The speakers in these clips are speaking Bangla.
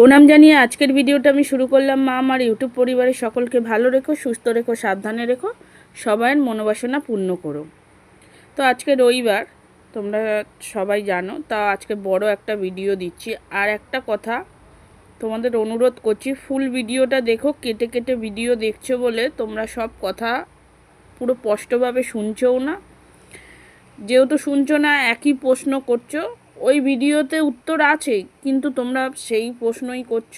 প্রণাম জানিয়ে আজকের ভিডিওটা আমি শুরু করলাম। মা, আমার ইউটিউব পরিবারের সকলকে ভালো রেখো, সুস্থ রেখো, সাবধানে রেখো। সবাইয়ের মনোবাসনা পূর্ণ করো। তো আজকে রবিবার, তোমরা সবাই জানো, তা আজকে বড় একটা ভিডিও দিচ্ছি। আর একটা কথা তোমাদের অনুরোধ করছি, ফুল ভিডিওটা দেখো, কেটে কেটে ভিডিও দেখছ বলে তোমরা সব কথা পুরো স্পষ্টভাবে শুনছোও না। যেহেতু শুনছো না, একই প্রশ্ন করছ ওই ভিডিওতে উত্তর আছে, কিন্তু তোমরা সেই প্রশ্নই করছ।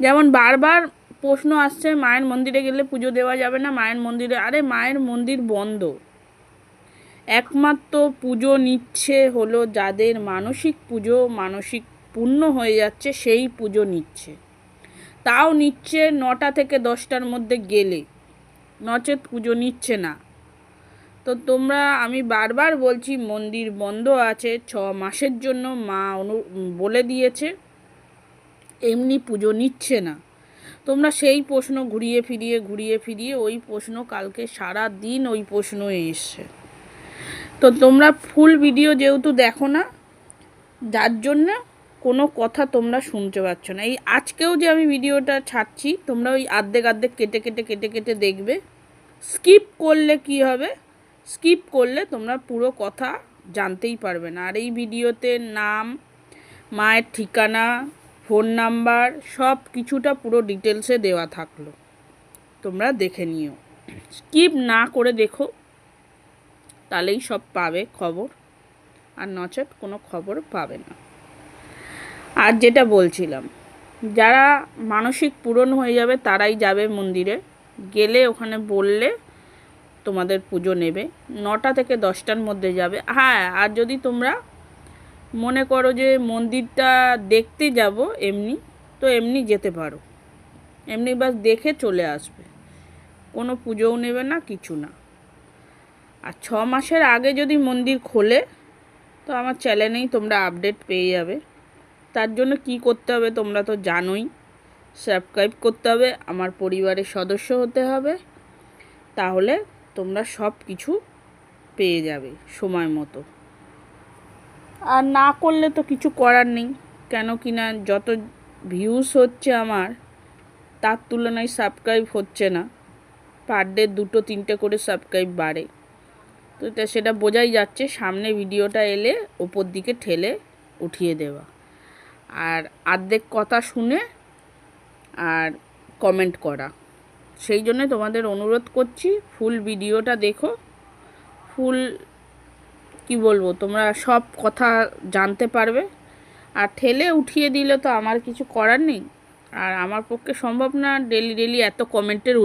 যেমন বারবার প্রশ্ন আসছে, মায়ের মন্দিরে গেলে পুজো দেওয়া যাবে না, মায়ের মন্দিরে, আরে মায়ের মন্দির বন্ধ। একমাত্র পুজো নিচ্ছে হলো যাদের মানসিক পুজো, মানসিক পূর্ণ হয়ে যাচ্ছে, সেই পুজো নিচ্ছে। তাও নিচ্ছে নটা থেকে দশটার মধ্যে গেলে। নচেত পুজো নিচ্ছে না। তো তোমরা, আমি বারবার বলছি, মন্দির বন্ধ আছে, ছ মাসের জন্য মা অনু বলে দিয়েছে। এমনি পুজো নিচ্ছে না। তোমরা সেই প্রশ্ন ঘুরিয়ে ফিরিয়ে ঘুরিয়ে ফিরিয়ে ওই প্রশ্ন কালকে সারা দিন ওই প্রশ্ন এসছে। তো তোমরা ফুল ভিডিও যেহেতু দেখো না, যার জন্য কোনো কথা তোমরা শুনতে পাচ্ছ না। এই আজকেও যে আমি ভিডিওটা ছাড়ছি, তোমরা ওই আর্ধেক আর্ধেক কেটে কেটে কেটে কেটে দেখবে। স্কিপ করলে কি হবে? স্কিপ করলে তোমরা পুরো কথা জানতেই পারবে না। আর এই ভিডিওতে নাম, মায়ের ঠিকানা, ফোন নাম্বার, সব কিছুটা পুরো ডিটেলসে দেওয়া থাকল। তোমরা দেখে নিও। স্কিপ না করে দেখো, তাহলেই সব পাবে খবর। আর নচেত কোনো খবর পাবে না। আর যেটা বলছিলাম, যারা মানসিক পূরণ হয়ে যাবে তারাই যাবে মন্দিরে। গেলে ওখানে বললে তোমাদের পুজো নেবে। নটা থেকে দশটার মধ্যে যাবে। হ্যাঁ আর যদি তোমরা মনে করো যে মন্দিরটা দেখতে যাব এমনি, তো এমনি যেতে পারো। এমনি বাস দেখে চলে আসবে। কোনো পুজোও নেবে না, কিছু না। আর ছ মাসের আগে যদি মন্দির খোলে, তো আমার চ্যানেলেই তোমরা আপডেট পেয়ে যাবে। তার জন্য কি করতে হবে তোমরা তো জানোই। সাবস্ক্রাইব করতে হবে, আমার পরিবারের সদস্য হতে হবে। তাহলে তোমরা সব কিছু পেয়ে যাবে সময় মতো। আর না করলে তো কিছু করার নেই, কেন কি না যত ভিউস হচ্ছে আমার, তার তুলনায় সাবস্ক্রাইব হচ্ছে না। পার ডে দুটো তিনটে করে সাবস্ক্রাইব বাড়ে। তো সেটা বোঝাই যাচ্ছে, সামনে ভিডিওটা এলে ওপর দিকে ঠেলে উঠিয়ে দেওয়া। আর আর্ধেক কথা শুনে আর কমেন্ট করা। সেই জন্য তোমাদের অনুরোধ করছি ফুল ভিডিওটা দেখো। ফুল কি বলব, তোমরা সব কথা জানতে পারবে। আর ঠেলে উঠিয়ে দিলে তো আমার কিছু করার নেই। আর আমার পক্ষে সম্ভব না ডেলি ডেলি এত কমেন্টের